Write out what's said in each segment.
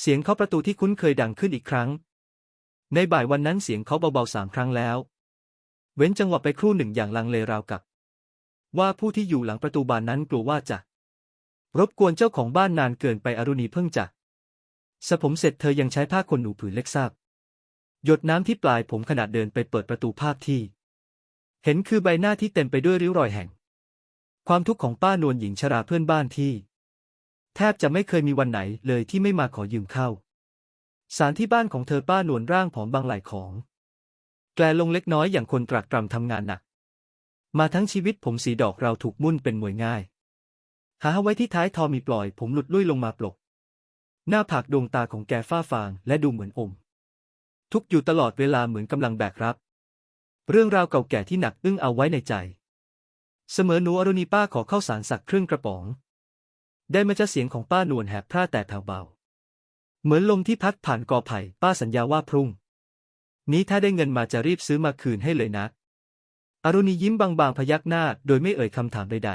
เสียงเคาะประตูที่คุ้นเคยดังขึ้นอีกครั้ง ในบ่ายวันนั้นเสียงเคาะเบาๆสามครั้งแล้ว เว้นจังหวะไปครู่หนึ่งอย่างลังเลราวกับ ว่าผู้ที่อยู่หลังประตูบานนั้นกลัวว่าจะรบกวนเจ้าของบ้านนานเกินไปอรุณีเพิ่งจะสระผมเสร็จเธอยังใช้ผ้าขนหนูผืนเล็กซาบหยดน้ำที่ปลายผมขณะเดินไปเปิดประตูภาพที่ เห็นคือใบหน้าที่เต็มไปด้วยริ้วรอยแห่ง ความทุกข์ของป้านวลหญิงชราเพื่อนบ้านที่ แทบจะไม่เคยมีวันไหนเลยที่ไม่มาขอยืมเข้า สารที่บ้านของเธอป้าหนวลร่างผอมบางไหล่ของ แกลลงเล็กน้อยอย่างคนตรากตรำทำงานหนัก มาทั้งชีวิตผมสีดอกเราถูกมุ่นเป็นมวยง่าย หาไว้ที่ท้ายทอมีปล่อย ผมหลุดลุ่ยลงมาปลก หน้าผากดวงตาของแกฝ้าฟางและดูเหมือนอม ทุกอยู่ตลอดเวลาเหมือนกำลังแบกรับ เรื่องราวเก่าแก่ที่หนักอึ้งเอาไว้ในใจ เสมอหนูอรุณีป้าขอเข้าสารสักเครื่องกระป๋อง ได้มาจะเสียงของป้านวลแหบพร่าแต่แผ่วเบา เหมือนลมที่พัดผ่านกอไผ่ป้าสัญญาว่าพรุ่ง นี้ถ้าได้เงินมาจะรีบซื้อมาคืนให้เลยนะ อรุณียิ้มบางๆพยักหน้าโดยไม่เอ่ยคำถามใด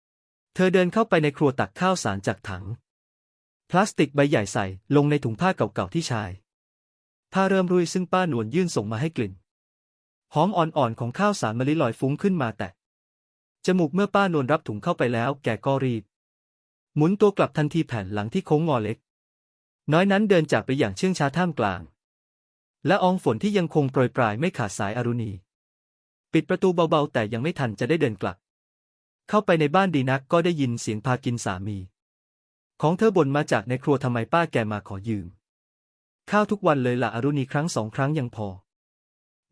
ๆ เธอเดินเข้าไปในครัวตักข้าวสารจากถัง พลาสติกใบใหญ่ใส่ลงในถุงผ้าเก่าๆที่ชายผ้าเริ่มรุยซึ่งป้านวลยื่นส่งมาให้กลิ่นหอมอ่อนๆของข้าวสารมะลิลอยฟุ้งขึ้นมาแต่จมูกเมื่อป้านวลรับถุงเข้าไปแล้ว แกก็รีบ หมุนตัวกลับทันทีแผ่นหลังที่โค้งงอเล็ก น้อยนั้นเดินจากไปอย่างเชื่องช้าท่ามกลาง และอองฝนที่ยังคงโปรยปลายไม่ขาดสายอรุณี ปิดประตูเบาๆ แต่ยังไม่ทันจะได้เดินกลับ เข้าไปในบ้านดีนักก็ได้ยินเสียงพากินสามี ของเธอบ่นมาจากในครัวทำไมป้าแกมาขอยืม ข้าวทุกวันเลยละอรุณีครั้งสองครั้งยังพอ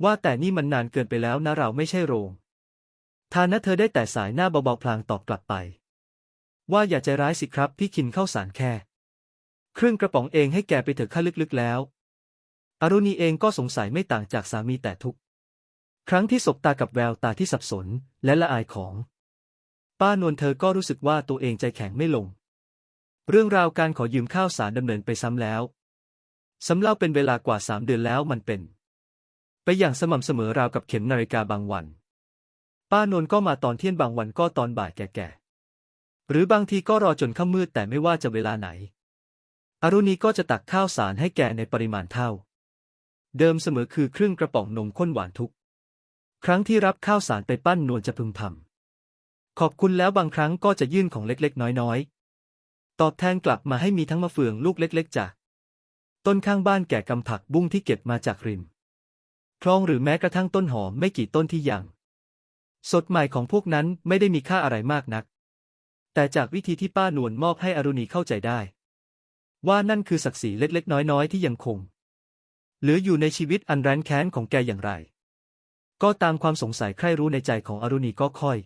ว่าแต่นี่มันนานเกินไปแล้วนะเราไม่ใช่โรงทานนะเธอได้แต่สายหน้าเบาๆพลางตอบกลับไป ว่าอย่าใจร้ายสิครับ พี่คินเข้าสารแค่เครื่องกระป๋องเองให้แกไปเถอะข้าลึกๆแล้ว อรุณีเองก็สงสัยไม่ต่างจากสามีแต่ทุก ครั้งที่สบตากับแววตาที่สับสนและละอายของ ป้านวลเธอก็รู้สึกว่าตัวเองใจแข็งไม่ลง เรื่องราวการขอยืมข้าวสารดำเนินไปซ้ำแล้วสำเล่าเป็นเวลากว่าสามเดือนแล้วมันเป็น ไปอย่างสม่ำเสมอราวกับเข็มนาฬิกาบางวัน ป้านวลก็มาตอนเที่ยงบางวันก็ตอนบ่ายแก่ๆ หรือบางทีก็รอจนค่ำมืดแต่ไม่ว่าจะเวลาไหน อรุณีก็จะตักข้าวสารให้แกในปริมาณเท่า เดิมเสมอคือครึ่งกระป๋องนมข้นหวานทุก ครั้งที่รับข้าวสารไปปั้นนวลจะพึมพำขอบคุณแล้วบางครั้งก็จะยื่นของเล็กๆ น้อยๆ ตอบแทนกลับมาให้มีทั้งมะเฟืองลูกเล็ก ๆ จาก ต้นข้างบ้านแก่กำผักบุ้งที่เก็บมาจากริม คลองหรือแม้กระทั่งต้นหอมไม่กี่ต้นที่ยัง สดใหม่ของพวกนั้นไม่ได้มีค่าอะไรมากนัก แต่จากวิธีที่ป้านวลมอบให้อรุณีเข้าใจได้ ว่านั่นคือศักดิ์ศรีเล็กๆ น้อยๆ ที่ยังคง เหลืออยู่ในชีวิตอันแร้นแค้นของแกอย่างไร ก็ตามความสงสัยใคร่รู้ในใจของอรุณีก็ค่อย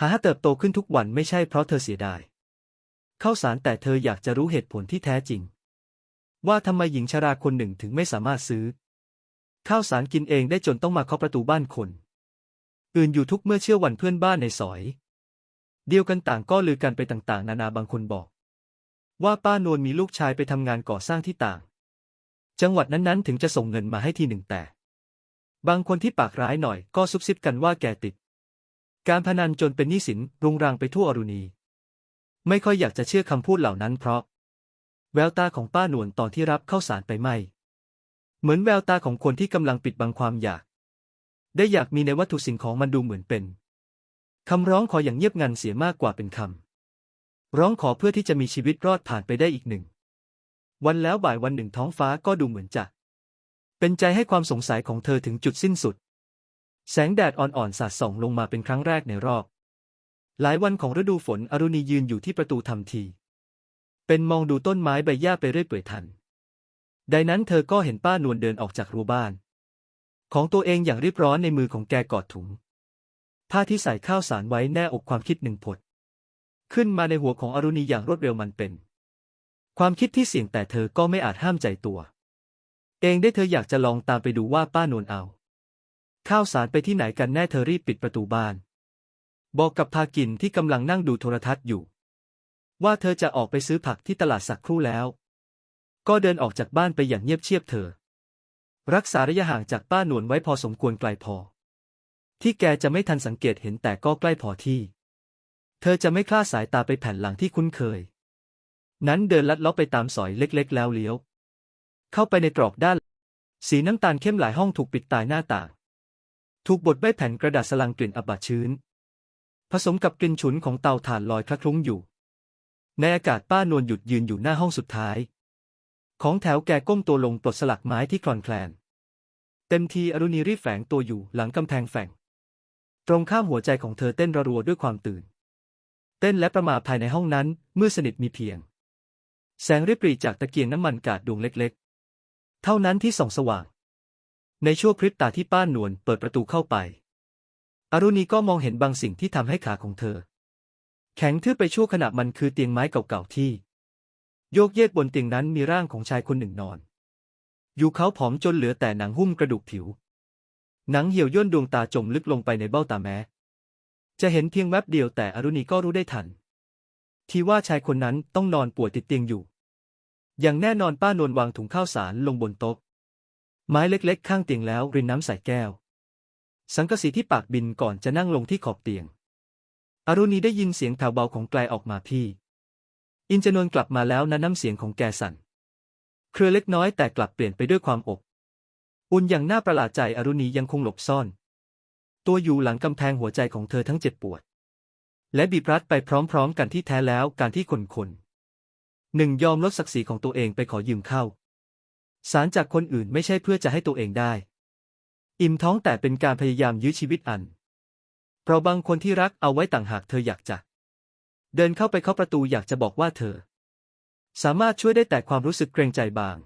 หาเติบโตขึ้นทุกวันไม่ใช่เพราะเธอเสียดายเข้าสารแต่เธออยากจะรู้เหตุผลที่แท้จริง ว่าทำไมหญิงชราคนหนึ่งถึงไม่สามารถซื้อ ข้าวสารกินเองได้จนต้องมาเคาะประตูบ้านคน อื่นอยู่ทุกเมื่อเชื่อวันเพื่อนบ้านในซอย เดียวกันต่างก็ลือกันไปต่างๆ นานาบางคนบอก ว่าป้านวลมีลูกชายไปทำงานก่อสร้างที่ต่าง จังหวัดนั้นๆ ถึงจะส่งเงินมาให้ทีหนึ่งแต่ บางคนที่ปากร้ายหน่อยก็ซุบซิบกันว่าแกติด การพนันจนเป็นหนี้สินรุงรังไปทั่วอรุณี ไม่ค่อยอยากจะเชื่อคำพูดเหล่านั้นเพราะ แววตาของป้านวลตอนที่รับเข้าสารไปไม่ เหมือนแววตาของคนที่กำลังปิดบังความอยาก ได้อยากมีในวัตถุสิ่งของมันดูเหมือนเป็น คำร้องขออย่างเงียบงันเสียมากกว่าเป็นคำ ร้องขอเพื่อที่จะมีชีวิตรอดผ่านไปได้อีกหนึ่ง วันแล้วบ่ายวันหนึ่งท้องฟ้าก็ดูเหมือนจะ เป็นใจให้ความสงสัยของเธอถึงจุดสิ้นสุด แสงแดดอ่อนๆสาดส่องลงมาเป็นครั้งแรกในรอบ หลายวันของฤดูฝนอรุณียืนอยู่ที่ประตูทำที เป็นมองดูต้นไม้ใบหญ้าไปเรื่อยเปื่อยทันใดนั้นเธอก็เห็นป้านวลเดินออกจากรั้วบ้าน ของตัวเองอย่างรีบร้อนในมือของแกกอดถุง ผ้าที่ใส่ข้าวสารไว้แน่อกความคิดหนึ่งผด ขึ้นมาในหัวของอรุณีอย่างรวดเร็วมันเป็น ความคิดที่เสี่ยงแต่เธอก็ไม่อาจห้ามใจตัว เองได้เธออยากจะลองตามไปดูว่าป้านวลเอา ข้าวสารไปที่ไหนกันแน่เธอรีบปิดประตูบ้าน บอกกับพากินที่กำลังนั่งดูโทรทัศน์อยู่ ว่าเธอจะออกไปซื้อผักที่ตลาดสักครู่แล้ว ก็เดินออกจากบ้านไปอย่างเงียบเชียบเธอ รักษาระยะห่างจากป้านวลไว้พอสมควรไกลพอ ที่แกจะไม่ทันสังเกตเห็นแต่ก็ใกล้พอที่ เธอจะไม่คลาดสายตาไปแผ่นหลังที่คุ้นเคย นั้นเดินลัดเล้อไปตามซอยเล็กๆ แล้วเลี้ยว เข้าไปในตรอกด้าน สีน้ำตาลเข้มหลายห้องถูกปิดตายหน้าต่าง ถูกบดด้วยแผ่นกระดาษสลังกลิ่นอับอับชื้น ผสมกับกลิ่นฉุนของเตาถ่านลอยคละคลุ้งอยู่ ในอากาศป้านวลหยุดยืนอยู่หน้าห้องสุดท้าย ของแถวแกก้มตัวลงปลดสลักไม้ที่คลอนแคลนเต็มทีอรุณีรีบแฝงตัวอยู่หลังกำแพงแฝง ตรงข้ามหัวใจของเธอเต้นระรัวด้วยความตื่น เต้นและประมาภายในห้องนั้นมืดสนิทมีเพียง แสงริบหรี่จากตะเกียงน้ำมันกาดดวงเล็กๆ เท่านั้นที่ส่องสว่าง ในชั่วพริบตาที่ป้านนวลเปิดประตูเข้าไป อรุณีก็มองเห็นบางสิ่งที่ทำให้ขาของเธอ แข็งทื่อไปชั่วขณะมันคือเตียงไม้เก่าๆที่ โยกเยกบนเตียงนั้นมีร่างของชายคนหนึ่งนอน อยู่เขาผอมจนเหลือแต่หนังหุ้มกระดูกผิว หนังเหี่ยวย่นดวงตาจมลึกลงไปในเบ้าตาแม้ จะเห็นเพียงแวบเดียวแต่อรุณีก็รู้ได้ทัน ที่ว่าชายคนนั้นต้องนอนป่วยติดเตียงอยู่ อย่างแน่นอนป้านวลวางถุงข้าวสารลงบนโต๊ะ ไม้เล็กๆ ข้างเตียงแล้วรินน้ำใส่แก้ว สังกสีที่ปากบินก่อนจะนั่งลงที่ขอบเตียง อรุณีได้ยินเสียงแผ่วเบาของไกลออกมาพี่ อินจนนกลับมาแล้วนะน้ำเสียงของแกสั่น เครือเล็กน้อยแต่กลับเปลี่ยนไปด้วยความอบ อุ่นอย่างน่าประหลาดใจอรุณียังคงหลบซ่อน ตัวอยู่หลังกำแพงหัวใจของเธอทั้งเจ็บปวด และบีบรัดไปพร้อมๆ กันที่แท้แล้วการที่คนคนหนึ่งยอมลดศักดิ์ศรีของตัวเองไปขอยืมเข้า สารจากคนอื่นไม่ใช่เพื่อจะให้ตัวเองได้ อิ่มท้องแต่เป็นการพยายามยื้อชีวิตอัน เพราะบางคนที่รักเอาไว้ต่างหากเธออยากจะ เดินเข้าไปเคาะประตูอยากจะบอกว่าเธอ สามารถช่วยได้แต่ความรู้สึกเกรงใจบาง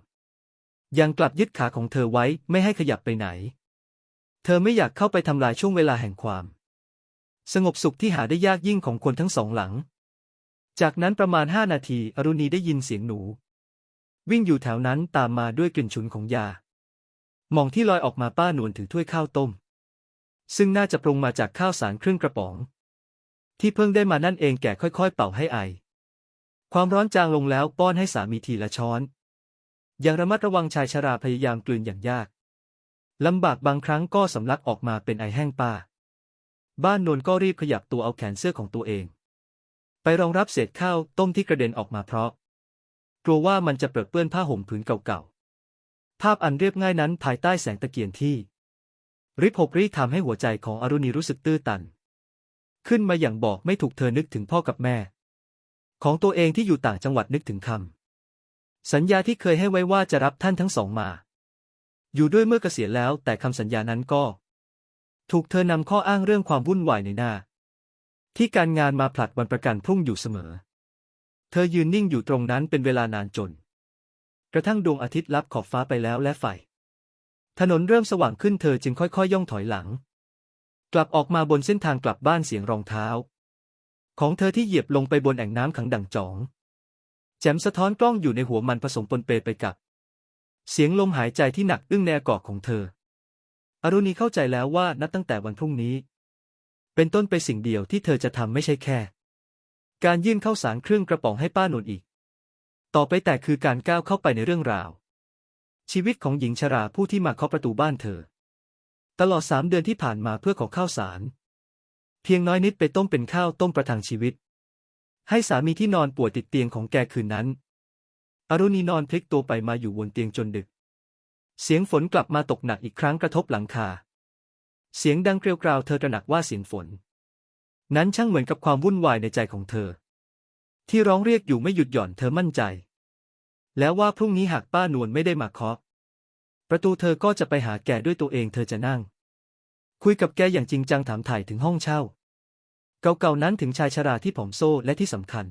ยังกลับยึดขาของเธอไว้ไม่ให้ขยับไปไหน เธอไม่อยากเข้าไปทำลายช่วงเวลาแห่งความ สงบสุขที่หาได้ยากยิ่งของคนทั้งสองหลัง จากนั้นประมาณห้านาที อรุณีได้ยินเสียงหนู วิ่งอยู่แถวนั้นตามมาด้วยกลิ่นฉุนของยา มองที่ลอยออกมาป้าหนวนถือถ้วยข้าวต้ม ซึ่งน่าจะปรุงมาจากข้าวสารครึ่งกระป๋อง ที่เพิ่งได้มานั่นเองแก่ค่อยๆ เป่าให้ไอ ความร้อนจางลงแล้วป้อนให้สามีทีละช้อน ย่างระมัดระวังชายชราพยายามกลืนอย่างยากลำบากบางครั้งก็สำลักออกมาเป็นไอแห้งป้า บ้านนวลก็รีบขยับตัวเอาแขนเสื้อของตัวเอง ไปรองรับเศษข้าวต้มที่กระเด็นออกมาเพราะ กลัวว่ามันจะเปรอะเปื้อนผ้าห่มผืนเก่าๆ ภาพอันเรียบง่ายนั้นภายใต้แสงตะเกียงที่ ริบหกรีทำให้หัวใจของอรุณีรู้สึกตื้อตัน ขึ้นมาอย่างบอกไม่ถูกเธอนึกถึงพ่อกับแม่ ของตัวเองที่อยู่ต่างจังหวัดนึกถึงคำ สัญญาที่เคยให้ไว้ว่าจะรับท่านทั้งสองมา อยู่ด้วยเมื่อเกษียณแล้วแต่คำสัญญานั้นก็ ถูกเธอนำข้ออ้างเรื่องความวุ่นวายในหน้า ที่การงานมาผลัดวันประกันพรุ่งอยู่เสมอ เธอยืนนิ่งอยู่ตรงนั้นเป็นเวลานานจน กระทั่งดวงอาทิตย์ลับขอบฟ้าไปแล้วและไฟ ถนนเริ่มสว่างขึ้นเธอจึงค่อยๆ ย่องถอยหลัง กลับออกมาบนเส้นทางกลับบ้านเสียงรองเท้า ของเธอที่เหยียบลงไปบนแอ่งน้ำขังดังจอง แจ่มสะท้อนกล้องอยู่ในหัวมันผสมปนเปไปกับ เสียงลมหายใจที่หนักอึ้งในอากาศของเธอ อรุณีเข้าใจแล้วว่านับตั้งแต่วันพรุ่งนี้ เป็นต้นไปสิ่งเดียวที่เธอจะทำไม่ใช่แค่ การยื่นเข้าสารเครื่องกระป๋องให้ป้าหนนอีก ต่อไปแต่คือการก้าวเข้าไปในเรื่องราว ชีวิตของหญิงชราผู้ที่มาเคาะประตูบ้านเธอ ตลอดสามเดือนที่ผ่านมาเพื่อขอข้าวสาร เพียงน้อยนิดไปต้มเป็นข้าวต้มประทังชีวิต ให้สามีที่นอนป่วยติดเตียงของแกคืนนั้น อรุณีนอนพลิกตัวไปมาอยู่บนเตียงจนดึก เสียงฝนกลับมาตกหนักอีกครั้งกระทบหลังคา เสียงดังเกลียวกราวเธอตระหนักว่าเสียงฝน นั้นช่างเหมือนกับความวุ่นวายในใจของเธอ ที่ร้องเรียกอยู่ไม่หยุดหย่อนเธอมั่นใจ แล้วว่าพรุ่งนี้หากป้านวลไม่ได้มาเคาะ ประตูเธอก็จะไปหาแกด้วยตัวเองเธอจะนั่ง คุยกับแกอย่างจริงจังถามถ่ายถึงห้องเช่า เก่าๆนั้นถึงชายชราที่ผอมโซ่และที่สำคัญ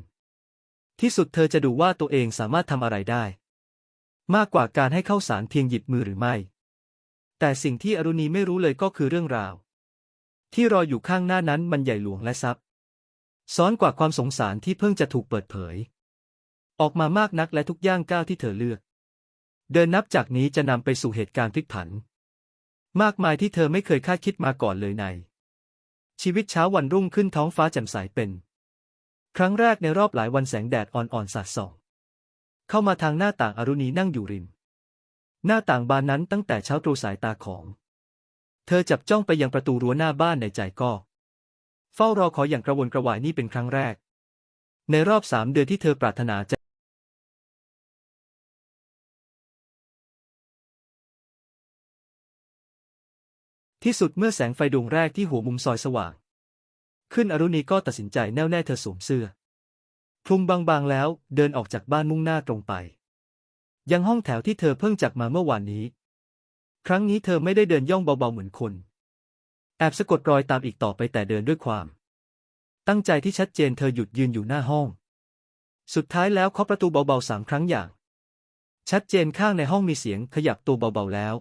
ที่สุดเธอจะดูว่าตัวเองสามารถทำอะไรได้ มากกว่าการให้เข้าสารเพียงหยิบมือหรือไม่ แต่สิ่งที่อรุณีไม่รู้เลยก็คือเรื่องราว ที่รออยู่ข้างหน้านั้นมันใหญ่หลวงและซับซ้อนกว่าความสงสารที่เพิ่งจะถูกเปิดเผย ออกมามากนักและทุกย่างก้าวที่เธอเลือก เดินนับจากนี้จะนำไปสู่เหตุการณ์พลิกผัน มากมายที่เธอไม่เคยคาดคิดมาก่อนเลยใน ชีวิตเช้าวันรุ่งขึ้นท้องฟ้าแจ่มใสเป็น ครั้งแรกในรอบหลายวันแสงแดดอ่อนๆสาดส่อง เข้ามาทางหน้าต่างอรุณีนั่งอยู่ริม หน้าต่างบานนั้นตั้งแต่เช้าตรู่สายตาของ เธอจับจ้องไปยังประตูรั้วหน้าบ้านในใจก็ เฝ้ารอขออย่างกระวนกระวายนี่เป็นครั้งแรก ในรอบสามเดือนที่เธอปรารถนาจะ ที่สุดเมื่อแสงไฟดวงแรกที่หัวมุมซอยสว่าง ขึ้นอรุณีก็ตัดสินใจแน่วแน่เธอสวมเสื้อคลุมบางๆแล้วเดินออกจากบ้านมุ่งหน้าตรงไป ยังห้องแถวที่เธอเพิ่งจากมาเมื่อวานนี้ ครั้งนี้เธอไม่ได้เดินย่องเบาๆเหมือนคน แอบสะกดรอยตามอีกต่อไปแต่เดินด้วยความ ตั้งใจที่ชัดเจนเธอหยุดยืนอยู่หน้าห้อง สุดท้ายแล้วเคาะประตูเบาๆสามครั้งอย่าง ชัดเจนข้างในห้องมีเสียงขยับตัวเบาๆแล้ว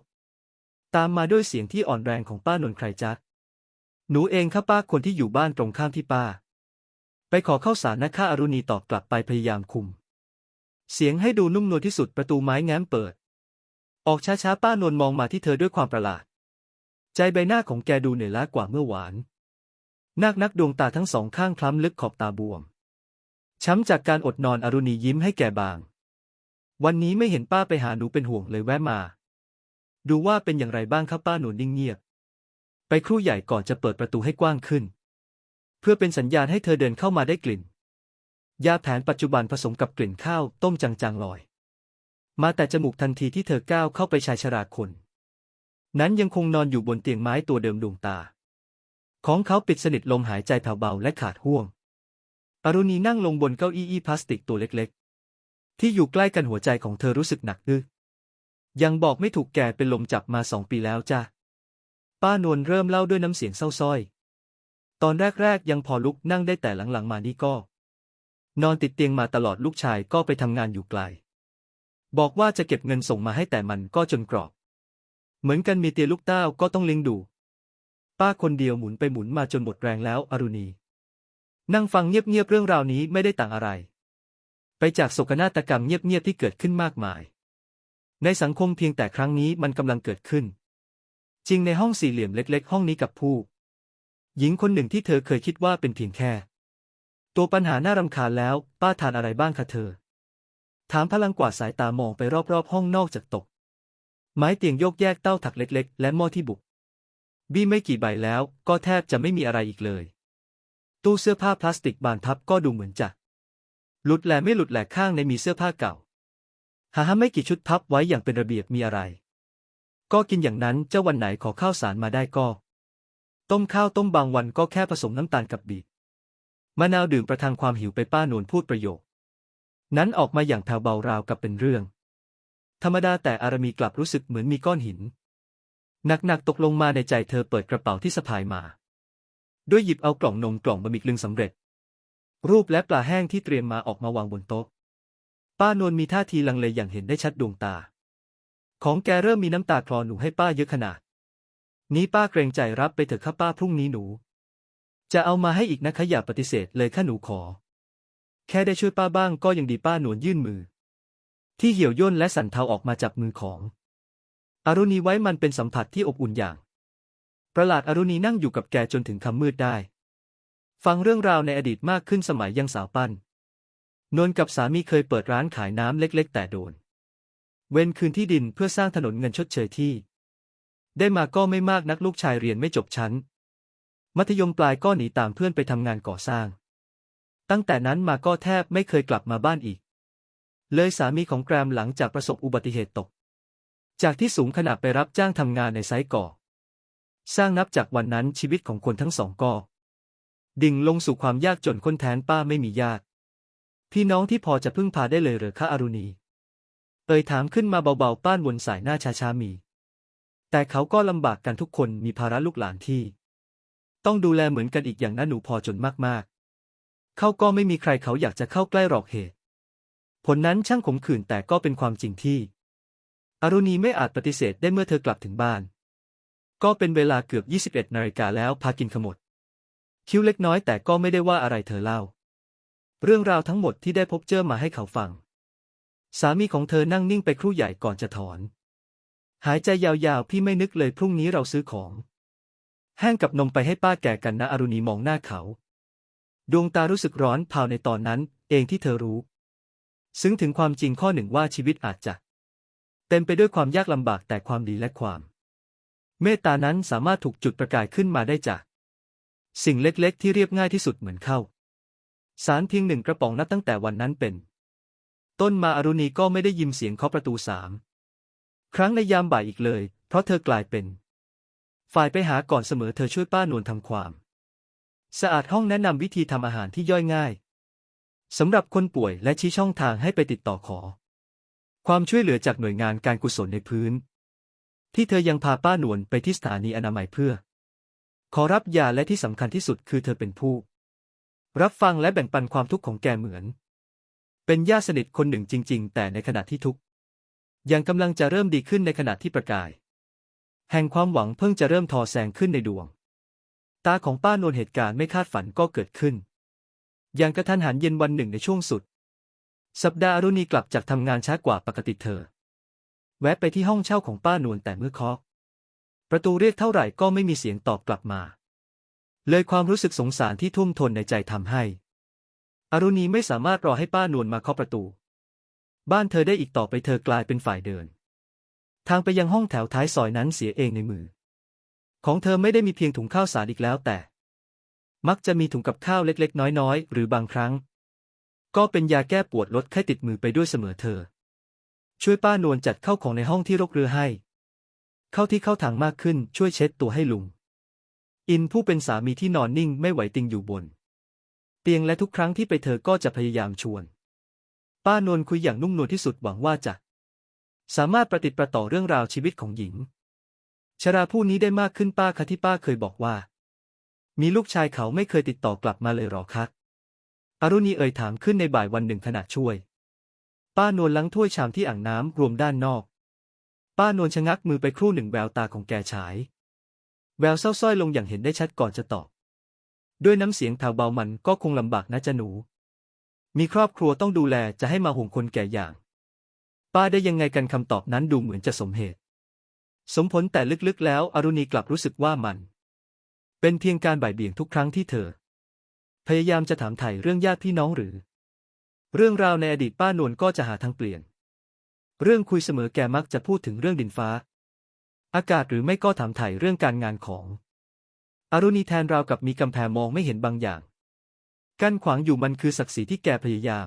ตามมาด้วยเสียงที่อ่อนแรงของป้านนใครจ๊ะหนูเองค่ะป้าคนที่อยู่บ้านตรงข้ามที่ป้า ไปขอเข้าสารนะข้าอรุณีตอบกลับไปพยายามคุม เสียงให้ดูนุ่มนวลที่สุดประตูไม้แง้มเปิด ออกช้าๆป้านวลมองมาที่เธอด้วยความประหลาด ใจใบหน้าของแกดูเหนื่อยล้ากว่าเมื่อวานนักนักดวงตาทั้งสองข้างคล้ำลึกขอบตาบวม ช้ำจากการอดนอนอรุณียิ้มให้แกบาง วันนี้ไม่เห็นป้าไปหาหนูเป็นห่วงเลยแวะมา ดูว่าเป็นอย่างไรบ้างครับป้าหนูนิ่งเงียบ ไปครู่ใหญ่ก่อนจะเปิดประตูให้กว้างขึ้น เพื่อเป็นสัญญาณให้เธอเดินเข้ามาได้กลิ่น ยาแผนปัจจุบันผสมกับกลิ่นข้าวต้มจางๆลอย มาแต่จมูกทันทีที่เธอก้าวเข้าไปชายชราคน นั้นยังคงนอนอยู่บนเตียงไม้ตัวเดิมดวงตา ของเขาปิดสนิทลมหายใจแผ่วเบาและขาดห่วงอรุณีนั่งลงบนเก้าอี้พลาสติกตัวเล็กๆ ที่อยู่ใกล้กันหัวใจของเธอรู้สึกหนักอึ ยังบอกไม่ถูกแก่เป็นลมจับมาสองปีแล้วจ้ะ ป้านวลเริ่มเล่าด้วยน้ำเสียงเศร้าส้อย ตอนแรกๆยังพอลุกนั่งได้แต่หลังๆมานี่ก็ นอนติดเตียงมาตลอดลูกชายก็ไปทำงานอยู่ไกล บอกว่าจะเก็บเงินส่งมาให้แต่มันก็จนกรอบ เหมือนกันมีเตียลูกเต้าก็ต้องเลี้ยงดู ป้าคนเดียวหมุนไปหมุนมาจนหมดแรงแล้วอรุณี นั่งฟังเงียบๆเรื่องราวนี้ไม่ได้ต่างอะไร ไปจากโศกนาฏกรรมเงียบๆที่เกิดขึ้นมากมาย ในสังคมเพียงแต่ครั้งนี้มันกำลังเกิดขึ้น จริงในห้องสี่เหลี่ยมเล็ก ๆ ห้องนี้กับผู้ หญิงคนหนึ่งที่เธอเคยคิดว่าเป็นเพียงแค่ ตัวปัญหาน่ารำคาญแล้ว ป้าทานอะไรบ้างคะเธอ ถามพลังกวาดสายตามองไปรอบๆ ห้องนอกจากตก ไม้เตียงโยกแยกเต้าถักเล็ก ๆ และหม้อที่บุกบี้ไม่กี่ใบแล้ว ก็แทบจะไม่มีอะไรอีกเลย ตู้เสื้อผ้าพลาสติกบานพับก็ดูเหมือนจะหลุดแหลไม่หลุดแหลข้างในมีเสื้อผ้าเก่า หาไม่กี่ชุดพับไว้อย่างเป็นระเบียบมีอะไร ก็กินอย่างนั้นเจ้าวันไหนขอข้าวสารมาได้ก็ ต้มข้าวต้มบางวันก็แค่ผสมน้ำตาลกับบีบมะนาวดื่มประทังความหิวไปป้านวลพูดประโยค นั้นออกมาอย่างแผ่วเบาราวกับเป็นเรื่อง ธรรมดาแต่อารมีกลับรู้สึกเหมือนมีก้อนหิน หนักๆตกลงมาในใจเธอเปิดกระเป๋าที่สะพายมา ด้วยหยิบเอากล่องนมกล่องบะหมี่กลึงสำเร็จ รูปและปลาแห้งที่เตรียมมาออกมาวางบนโต๊ะ ป้านวลมีท่าทีลังเลอย่างเห็นได้ชัดดวงตา ของแกเริ่มมีน้ำตาคลอหนูให้ป้าเยอะขนาด นี้ป้าเกรงใจรับไปเถอะค่ะป้าพรุ่งนี้หนู จะเอามาให้อีกนะคะอย่าปฏิเสธเลยค่ะหนูขอ แค่ได้ช่วยป้าบ้างก็ยังดีป้านวลยื่นมือ ที่เหี่ยวย่นและสั่นเทาออกมาจับมือของอรุณีไว้มันเป็นสัมผัสที่อบอุ่นอย่าง ประหลาดอรุณีนั่งอยู่กับแกจนถึงคำมืดได้ ฟังเรื่องราวในอดีตมากขึ้นสมัยยังสาวปั้น นนกับสามีเคยเปิดร้านขายน้ำเล็กๆ แต่โดน เว้นคืนที่ดินเพื่อสร้างถนนเงินชดเชยที่ ได้มาก็ไม่มากนักลูกชายเรียนไม่จบชั้น มัธยมปลายก็หนีตามเพื่อนไปทำงานก่อสร้าง ตั้งแต่นั้นมาก็แทบไม่เคยกลับมาบ้านอีก เลยสามีของแกรมหลังจากประสบอุบัติเหตุตก จากที่สูงขณะไปรับจ้างทำงานในไซต์ก่อ สร้างนับจากวันนั้นชีวิตของคนทั้งสองก็ ดิ่งลงสู่ความยากจนคนแทนป้าไม่มีญาติ พี่น้องที่พอจะพึ่งพาได้เลยหรือคะอรุณี เอ่ยถามขึ้นมาเบาๆ ป้านวนสายหน้าช้าๆมี แต่เขาก็ลำบากกันทุกคนมีภาระลูกหลานที่ ต้องดูแลเหมือนกันอีกอย่างนั้นหนูพอจนมากๆ เขาก็ไม่มีใครเขาอยากจะเข้าใกล้หรอกเหตุ ผลนั้นช่างขมขื่นแต่ก็เป็นความจริงที่ อรุณีไม่อาจปฏิเสธได้เมื่อเธอกลับถึงบ้าน ก็เป็นเวลาเกือบ 21นาฬิกาแล้วพากินขมด คิ้วเล็กน้อยแต่ก็ไม่ได้ว่าอะไรเธอเล่า เรื่องราวทั้งหมดที่ได้พบเจอมาให้เขาฟัง สามีของเธอนั่งนิ่งไปครู่ใหญ่ก่อนจะถอน หายใจยาวๆ พี่ไม่นึกเลยพรุ่งนี้เราซื้อของ แห้งกับนมไปให้ป้าแก่กันนะอรุณีมองหน้าเขา ดวงตารู้สึกร้อนเผาในตอนนั้น เองที่เธอรู้ ซึ้งถึงความจริงข้อหนึ่งว่าชีวิตอาจจะ เต็มไปด้วยความยากลำบากแต่ความดีและความ เมตตานั้นสามารถถูกจุดประกายขึ้นมาได้จาก สิ่งเล็กๆ ที่เรียบง่ายที่สุดเหมือนเข้า สารเพียงหนึ่งกระป๋องนับตั้งแต่วันนั้นเป็น ต้นมาอรุณีก็ไม่ได้ยินเสียงเคาะประตูสามครั้งในยามบ่ายอีกเลย เพราะเธอกลายเป็น ฝ่ายไปหาก่อนเสมอเธอช่วยป้านวลทำความ สะอาดห้องแนะนำวิธีทำอาหารที่ย่อยง่ายสำหรับคนป่วยและชี้ช่องทางให้ไปติดต่อขอ ความช่วยเหลือจากหน่วยงานการกุศลในพื้น ที่เธอยังพาป้านวลไปที่สถานีอนามัยเพื่อ ขอรับยาและที่สำคัญที่สุดคือเธอเป็นผู้ รับฟังและแบ่งปันความทุกข์ของแกเหมือน เป็นญาติสนิทคนหนึ่งจริง ๆ แต่ในขณะที่ทุกข์ยังกำลังจะเริ่มดีขึ้นในขณะที่ประกาย แห่งความหวังเพิ่งจะเริ่มทอแสงขึ้นในดวง ตาของป้านวลเหตุการณ์ไม่คาดฝันก็เกิดขึ้น อย่างกระทันหันเย็นวันหนึ่งในช่วงสุด สัปดาห์อรุณีกลับจากทำงานช้ากว่าปกติเธอ แวะไปที่ห้องเช่าของป้านวลแต่เมื่อเคาะประตูเรียกเท่าไหร่ก็ไม่มีเสียงตอบกลับมา เลยความรู้สึกสงสารที่ทุ่มทนในใจทำให้ อรุณีไม่สามารถรอให้ป้านวลมาเคาะประตู บ้านเธอได้อีกต่อไปเธอกลายเป็นฝ่ายเดิน ทางไปยังห้องแถวท้ายซอยนั้นเสียเองในมือ ของเธอไม่ได้มีเพียงถุงข้าวสารอีกแล้วแต่ มักจะมีถุงกับข้าวเล็กๆ น้อยๆ หรือบางครั้ง ก็เป็นยาแก้ปวดลดไข้ติดมือไปด้วยเสมอเธอ ช่วยป้านวลจัดเข้าของในห้องที่รกเรือให้ เข้าที่เข้าถังมากขึ้นช่วยเช็ดตัวให้ลุง อินผู้เป็นสามีที่นอนนิ่งไม่ไหวติงอยู่บน เตียงและทุกครั้งที่ไปเธอก็จะพยายามชวน ป้านวลคุยอย่างนุ่มนวลที่สุดหวังว่าจะ สามารถประติดประต่อเรื่องราวชีวิตของหญิง ชราผู้นี้ได้มากขึ้นป้าคะที่ป้าเคยบอกว่า มีลูกชายเขาไม่เคยติดต่อกลับมาเลยหรอคะอรุณีเอ่ยถามขึ้นในบ่ายวันหนึ่งขณะช่วย ป้านวลล้างถ้วยชามที่อ่างน้ำรวมด้านนอก ป้านวลชะงักมือไปครู่หนึ่งแววตาของแกฉาย แววเศร้าส้อยลงอย่างเห็นได้ชัดก่อนจะตอบ ด้วยน้ำเสียงแผ่วเบามันก็คงลำบากนะจ๊ะหนู มีครอบครัวต้องดูแลจะให้มาห่วงคนแก่อย่าง ป้าได้ยังไงกันคำตอบนั้นดูเหมือนจะสมเหตุ สมผลแต่ลึกๆแล้วอรุณีกลับรู้สึกว่ามัน เป็นเพียงการบ่ายเบี่ยงทุกครั้งที่เธอ พยายามจะถามไถ่เรื่องญาติพี่น้องหรือ เรื่องราวในอดีตป้านวลก็จะหาทางเปลี่ยน เรื่องคุยเสมอแกมักจะพูดถึงเรื่องดินฟ้า อากาศหรือไม่ก็ถามถ่ายเรื่องการงานของ อรุณีแทนราวกับมีกำแพงมองไม่เห็นบางอย่างกั้นขวางอยู่มันคือศักดิ์ศรีที่แกพยายาม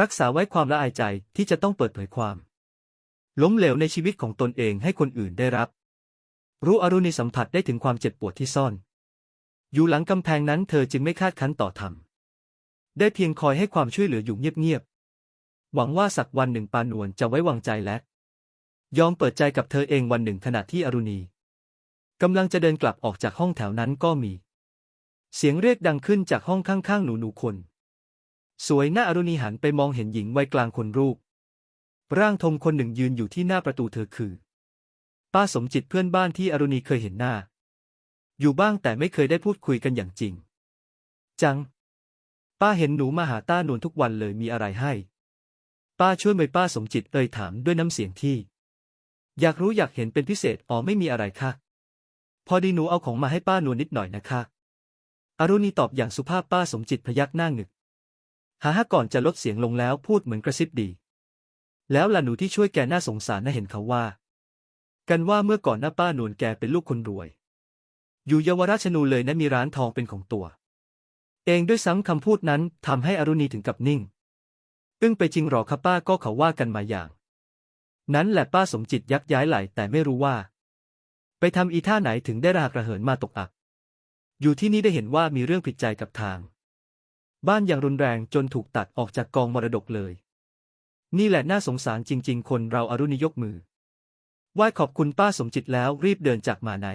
รักษาไว้ความละอายใจที่จะต้องเปิดเผยความ ล้มเหลวในชีวิตของตนเองให้คนอื่นได้รับ รู้อรุณีสัมผัสได้ถึงความเจ็บปวดที่ซ่อน อยู่หลังกำแพงนั้นเธอจึงไม่คาดคั้นต่อธรรมได้เพียงคอยให้ความช่วยเหลืออยู่เงียบๆหวังว่าสักวันหนึ่งปานวลจะไว้วางใจและ ยอมเปิดใจกับเธอเองวันหนึ่งขณะที่อรุณีกำลังจะเดินกลับออกจากห้องแถวนั้นก็มี เสียงเรียกดังขึ้นจากห้องข้างๆ หนูหนูคน สวยหน้าอรุณีหันไปมองเห็นหญิงวัยกลางคนรูป ร่างทมคนหนึ่งยืนอยู่ที่หน้าประตูเธอคือ ป้าสมจิตเพื่อนบ้านที่อรุณีเคยเห็นหน้า อยู่บ้างแต่ไม่เคยได้พูดคุยกันอย่างจริง จัง ป้าเห็นหนูมาหาต้านวลทุกวันเลยมีอะไรให้ ป้าช่วยไหมป้าสมจิตเอ่ยถามด้วยน้ำเสียงที่ อยากรู้อยากเห็นเป็นพิเศษอ๋อไม่มีอะไรค่ะ พอดีหนูเอาของมาให้ป้านวลนิดหน่อยนะคะอรุณีตอบอย่างสุภาพป้าสมจิตพยักหน้าหงึกหาฮะก่อนจะลดเสียงลงแล้วพูดเหมือนกระซิบดี แล้วล่ะหนูที่ช่วยแกน่าสงสารน่าเห็นเขาว่า กันว่าเมื่อก่อนหน้าป้านวลแกเป็นลูกคนรวย อยู่เยาวราชนูเลยนะมีร้านทองเป็นของตัว เองด้วยซ้ำคำพูดนั้นทำให้อรุณีถึงกับนิ่ง อึ้งไปจริงหรอครับป้าก็เขาว่ากันมาอย่าง นั้นแหละป้าสมจิตยักย้ายไหลแต่ไม่รู้ว่า ไปทำอีท่าไหนถึงได้รากระเหินมาตกอักอยู่ที่นี่ได้เห็นว่ามีเรื่องผิดใจกับทาง บ้านอย่างรุนแรงจนถูกตัดออกจากกองมรดกเลย นี่แหละน่าสงสารจริง ๆ คนเราอารุณยกมือไหว้ขอบคุณป้าสมจิตแล้วรีบเดินจากมาใน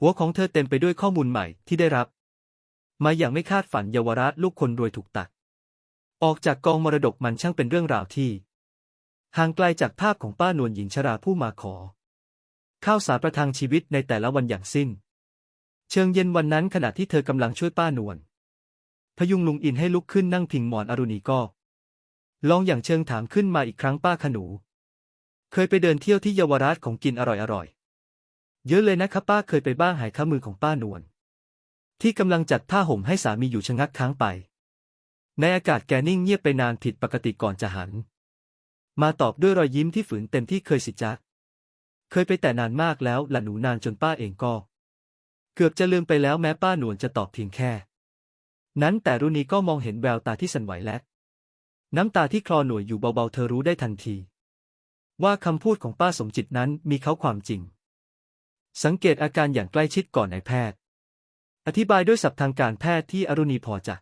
หัวของเธอเต็มไปด้วยข้อมูลใหม่ที่ได้รับ มาอย่างไม่คาดฝันเยาวราชลูกคนรวยถูกตัด ออกจากกองมรดกมันช่างเป็นเรื่องราวที่ ห่างไกลจากภาพของป้านวลหญิงชราผู้มาขอ ข้าวสารประทังชีวิตในแต่ละวันอย่างสิ้น เชิงเย็นวันนั้นขณะที่เธอกำลังช่วยป้านวลพยุงลุงอินให้ลุกขึ้นนั่งพิงหมอนอรุณีก็ ลองอย่างเชิงถามขึ้นมาอีกครั้งป้าขนู เคยไปเดินเที่ยวที่เยาวราชของกินอร่อยๆเยอะเลยนะครับป้าเคยไปบ้างหายข้ามือของป้านวลที่กำลังจัดผ้าห่มให้สามีอยู่ชะงักค้างไป ในอากาศแกนิ่งเงียบไปนานผิดปกติก่อนจะหัน มาตอบด้วยรอยยิ้มที่ฝืนเต็มที่เคยสิจ๊ะ เคยไปแต่นานมากแล้วละหนูนานจนป้าเองก็ เกือบจะลืมไปแล้วแม้ป้าหนวลจะตอบเพียงแค่ นั้นแต่รุณีก็มองเห็นแววตาที่สั่นไหวและ น้ำตาที่คลอหน่วยอยู่เบาๆเธอรู้ได้ทันที ว่าคำพูดของป้าสมจิตนั้นมีเขาความจริง สังเกตอาการอย่างใกล้ชิดก่อนนายแพทย์ อธิบายด้วยศัพท์ทางการแพทย์ที่อรุณีพอจะ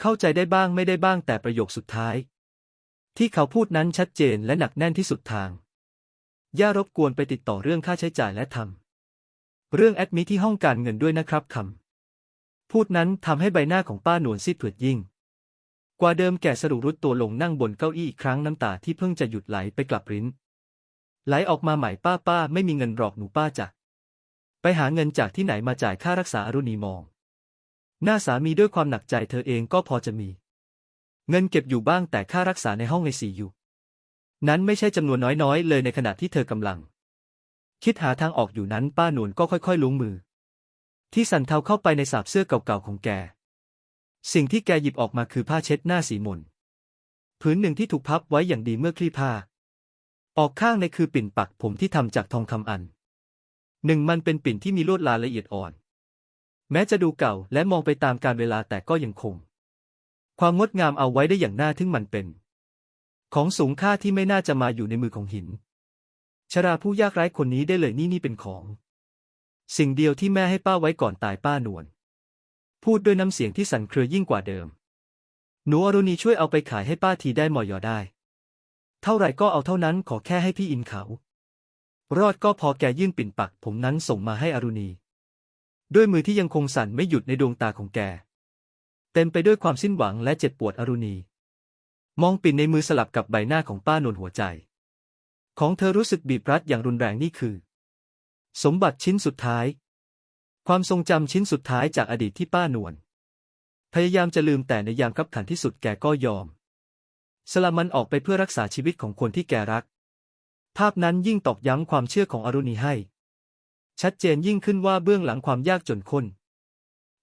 เข้าใจได้บ้างไม่ได้บ้างแต่ประโยคสุดท้าย ที่เขาพูดนั้นชัดเจนและหนักแน่นที่สุดทาง ย่ารบกวนไปติดต่อเรื่องค่าใช้จ่ายและทำเรื่องแอดมิทที่ห้องการเงินด้วยนะครับคำพูดนั้นทำให้ใบหน้าของป้าหนวนซีดเผือดยิ่ง กว่าเดิมแก่สรุรุดตัวลงนั่งบนเก้าอี้อีกครั้งน้ำตาที่เพิ่งจะหยุดไหลไปกลับริ้น ไหลออกมาใหม่ป้าป้าไม่มีเงินหรอกหนูป้าจะไปหาเงินจากที่ไหนมาจ่ายค่ารักษาอรุณีมอง หน้าสามีด้วยความหนักใจเธอเองก็พอจะมี เงินเก็บอยู่บ้างแต่ค่ารักษาในห้องในสี่อยู่นั้นไม่ใช่จำนวนน้อยๆ เลยในขณะที่เธอกำลัง คิดหาทางออกอยู่นั้นป้าหนวนก็ค่อยๆล้วงมือ ที่สั่นเทาเข้าไปในสาบเสื้อเก่าๆของแก สิ่งที่แกหยิบออกมาคือผ้าเช็ดหน้าสีมนผืนหนึ่งที่ถูกพับไว้อย่างดีเมื่อคลี่ผ้า ออกข้างในคือปิ่นปักผมที่ทำจากทองคำอัน หนึ่งมันเป็นปิ่นที่มีลวดลายละเอียดอ่อน แม้จะดูเก่าและมองไปตามกาลเวลาแต่ก็ยังคง ความงดงามเอาไว้ได้อย่างน่าทึ่งมันเป็น ของสูงค่าที่ไม่น่าจะมาอยู่ในมือของหิน ชราผู้ยากไร้คนนี้ได้เลยนี่นี่เป็นของ สิ่งเดียวที่แม่ให้ป้าไว้ก่อนตายป้านวลพูดด้วยน้ำเสียงที่สั่นเครือยิ่งกว่าเดิม หนูอรุณีช่วยเอาไปขายให้ป้าทีได้หมอยอได้ เท่าไหร่ก็เอาเท่านั้นขอแค่ให้พี่อินเขา รอดก็พอแกยื่นปิ่นปักผมนั้นส่งมาให้อรุณี ด้วยมือที่ยังคงสั่นไม่หยุดในดวงตาของแก เต็มไปด้วยความสิ้นหวังและเจ็บปวดอรุณี มองปิ่นในมือสลับกับใบหน้าของป้านวลหัวใจ ของเธอรู้สึกบีบรัดอย่างรุนแรงนี่คือ สมบัติชิ้นสุดท้าย ความทรงจำชิ้นสุดท้ายจากอดีตที่ป้านวลพยายามจะลืมแต่ในยามคับขันที่สุดแกก็ยอม สละมันออกไปเพื่อรักษาชีวิตของคนที่แกรัก ภาพนั้นยิ่งตอกย้ำความเชื่อของอรุณีให้ ชัดเจนยิ่งขึ้นว่าเบื้องหลังความยากจนคน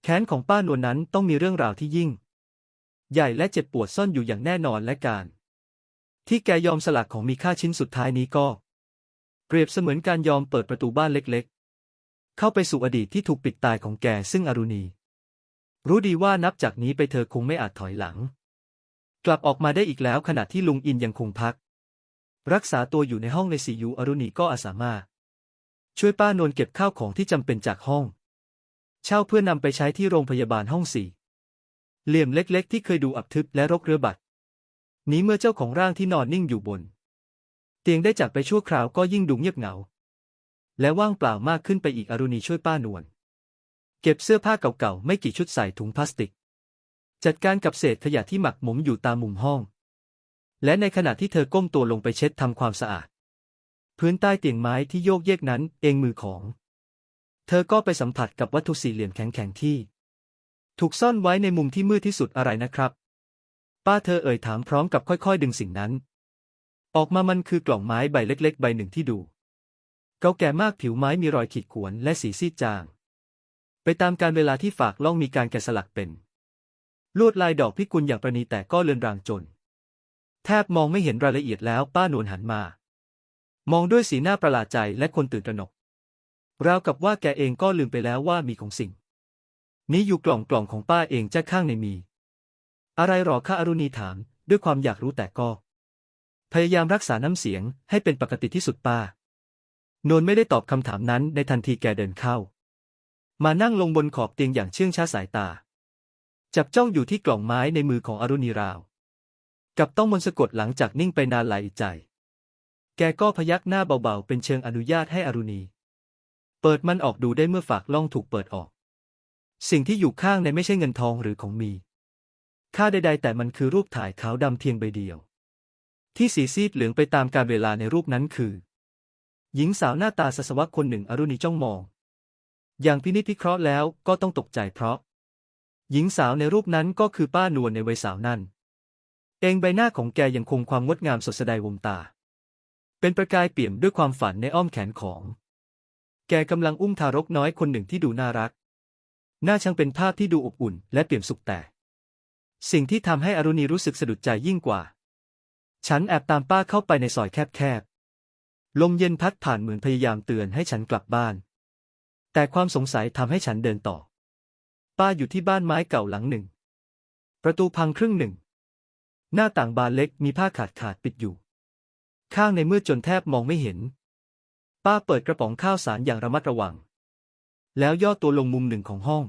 แค้นของป้านวลนั้นต้องมีเรื่องราวที่ยิ่ง ใหญ่และเจ็บปวดซ่อนอยู่อย่างแน่นอนและการ ที่แกยอมสลักของมีค่าชิ้นสุดท้ายนี้ก็ เปรียบเสมือนการยอมเปิดประตูบ้านเล็กๆ เข้าไปสู่อดีตที่ถูกปิดตายของแกซึ่งอรุณี รู้ดีว่านับจากนี้ไปเธอคงไม่อาจถอยหลัง กลับออกมาได้อีกแล้วขณะที่ลุงอินยังคงพัก รักษาตัวอยู่ในห้องในซียูอรุณีก็อาสามารถช่วยป้านวลเก็บข้าวของที่จำเป็นจากห้อง เช่าเพื่อนำไปใช้ที่โรงพยาบาลห้องสี่เหลี่ยมเล็กๆ ที่เคยดูอับทึบและรกเรือบัดนี้เมื่อเจ้าของร่างที่นอนนิ่งอยู่บน เตียงได้จากไปชั่วคราวก็ยิ่งดูเงียบเหงา และว่างเปล่ามากขึ้นไปอีกอรุณีช่วยป้านวลเก็บเสื้อผ้าเก่าๆไม่กี่ชุดใส่ถุงพลาสติก จัดการกับเศษขยะที่หมักหมมอยู่ตามมุมห้อง และในขณะที่เธอก้มตัวลงไปเช็ดทำความสะอาด พื้นใต้เตียงไม้ที่โยกเยกนั้นเองมือของ เธอก็ไปสัมผัสกับวัตถุสี่เหลี่ยมแข็งๆที่ ถูกซ่อนไว้ในมุมที่มืดที่สุดอะไรนะครับ ป้าเธอเอ่ยถามพร้อมกับค่อยๆ ดึงสิ่งนั้น ออกมามันคือกล่องไม้ใบเล็ก ๆ ใบหนึ่งที่ดู เก่าแก่มากผิวไม้มีรอยขีดข่วนและสีซีดจาง ไปตามการเวลาที่ฝากล่องมีการแกะสลักเป็น ลวดลายดอกพิกุลอย่างประณีแต่ก็เลือนรางจน แทบมองไม่เห็นรายละเอียดแล้วป้าหนวนหันมา มองด้วยสีหน้าประหลาดใจและคนตื่นตระหนก ราวกับว่าแกเองก็ลืมไปแล้วว่ามีของสิ่ง นี้อยู่กล่องกล่องของป้าเองจะข้างในมี อะไรหรอข้าอรุณีถาม ด้วยความอยากรู้แต่ก็ พยายามรักษาน้ำเสียงให้เป็นปกติที่สุดป้านวลไม่ได้ตอบคำถามนั้นในทันทีแกเดินเข้า มานั่งลงบนขอบเตียงอย่างเชื่องช้าสายตา จับจ้องอยู่ที่กล่องไม้ในมือของอรุณีราว กับต้องมนสะกดหลังจากนิ่งไปนานหลายใจ แกก็พยักหน้าเบาๆ เป็นเชิงอนุญาตให้อรุณี เปิดมันออกดูได้เมื่อฝากล่องถูกเปิดออก สิ่งที่อยู่ข้างในไม่ใช่เงินทองหรือของมี ค่าใดๆ แต่มันคือรูปถ่ายขาวดำเพียงใบเดียว ที่สีซีดเหลืองไปตามกาลเวลาในรูปนั้นคือ หญิงสาวหน้าตาสสวะคนหนึ่งอรุณีจ้องมอง อย่างพินิจพิเคราะห์แล้วก็ต้องตกใจเพราะ หญิงสาวในรูปนั้นก็คือป้านวลในวัยสาวนั่น เองใบหน้าของแกยังคงความงดงามสดสวงตา เป็นประกายเปี่ยมด้วยความฝันในอ้อมแขนของ แกกำลังอุ้มทารกน้อยคนหนึ่งที่ดูน่ารัก น่าช่างเป็นภาพที่ดูอบอุ่น และเปี่ยมสุขแต่ สิ่งที่ทำให้อรุณีรู้สึกสะดุดใจยิ่งกว่า ฉันแอบตามป้าเข้าไปในซอยแคบๆ ลมเย็นพัดผ่านเหมือนพยายามเตือนให้ฉันกลับบ้าน แต่ความสงสัยทำให้ฉันเดินต่อ ป้าอยู่ที่บ้านไม้เก่าหลังหนึ่ง ประตูพังครึ่งหนึ่ง หน้าต่างบานเล็กมีผ้าขาดขาดปิดอยู่ ข้างในมืดจนแทบมองไม่เห็น ป้าเปิดกระป๋องข้าวสารอย่างระมัดระวัง แล้วย่อตัวลงมุมหนึ่งของห้อง